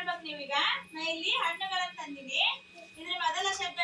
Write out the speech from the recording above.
ಹೊರಡ್ಬೇಕು ನೀವೀಗ? ನಾ ಇಲ್ಲಿ ಹಣ್ಣುಗಳನ್ನ ತಂದಿನಿ. ಇದ್ರ ಮೊದಲ ಶಬ್ದ